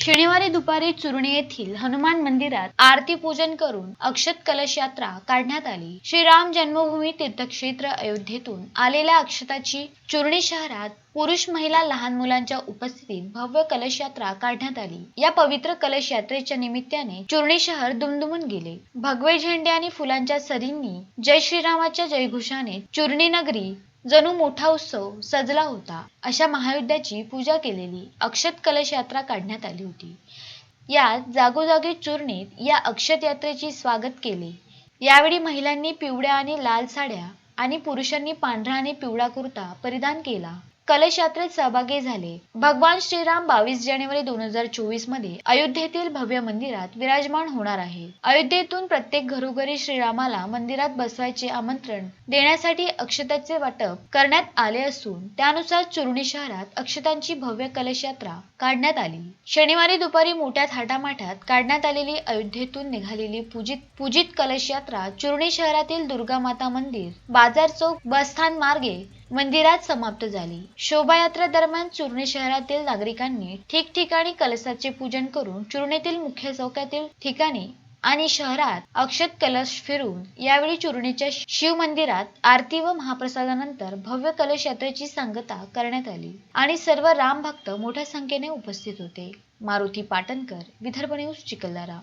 शनिवारी दुपारी चुरणी येथील हनुमान मंदिरात आरती पूजन करून अक्षत कलश यात्रा काढण्यात आली. श्रीराम जन्मभूमी तीर्थक्षेत्र अयोध्येतून आलेल्या अक्षताची चुरणी शहरात पुरुष महिला लहान मुलांच्या उपस्थितीत भव्य कलश यात्रा काढण्यात आली. या पवित्र कलश यात्रेच्या निमित्ताने चुरणी शहर दुमदुमून गेले. भगवे झेंडे आणि फुलांच्या सरींनी जय श्रीरामाच्या जयघोषाने चुरणी नगरी जणू मोठा उत्सव सजला होता. अशा महायुद्धाची पूजा केलेली अक्षत कलश यात्रा काढण्यात आली होती. यात जागोजागी चूर्णीत या अक्षत यात्रेचे स्वागत केले. यावेळी महिलांनी पिवळ्या आणि लाल साड्या आणि पुरुषांनी पांढरा आणि पिवळा कुर्ता परिधान केला. कलश यात्रेत सहभागी झाले. भगवान श्रीराम बावीस जानेवारी दोन हजार चोवीसमध्ये अयोध्येतील भव्य मंदिरात विराजमान होणार आहे. अयोध्येतून प्रत्येक घरोघरी श्रीरामाला मंदिरात बसवायचे आमंत्रण देण्यासाठी अक्षताचे वाटप करण्यात आले असून त्यानुसार चुरणी शहरात अक्षतांची भव्य कलश यात्रा काढण्यात आली. शनिवारी दुपारी मोठ्या थाटामाठात काढण्यात आलेली अयोध्येतून निघालेली पूजित पूजित कलश यात्रा चुरणी शहरातील दुर्गा माता मंदिर बाजार चौक बसस्थान मार्गे मंदिरात समाप्त झाली. शोभायात्रा दरम्यान चुरणे शहरातील नागरिकांनी ठिकठिकाणी कलशाचे पूजन करून चुरणेतील मुख्य चौकातील ठिकाणी आणि शहरात अक्षत कलश फिरून यावेळी चुरणीच्या शिव मंदिरात आरती व महाप्रसादानंतर भव्य कलश यात्रेची सांगता करण्यात आली आणि सर्व राम भक्त मोठ्या संख्येने उपस्थित होते. मारुती पाटणकर विदर्भ न्यूज चिखलदरा.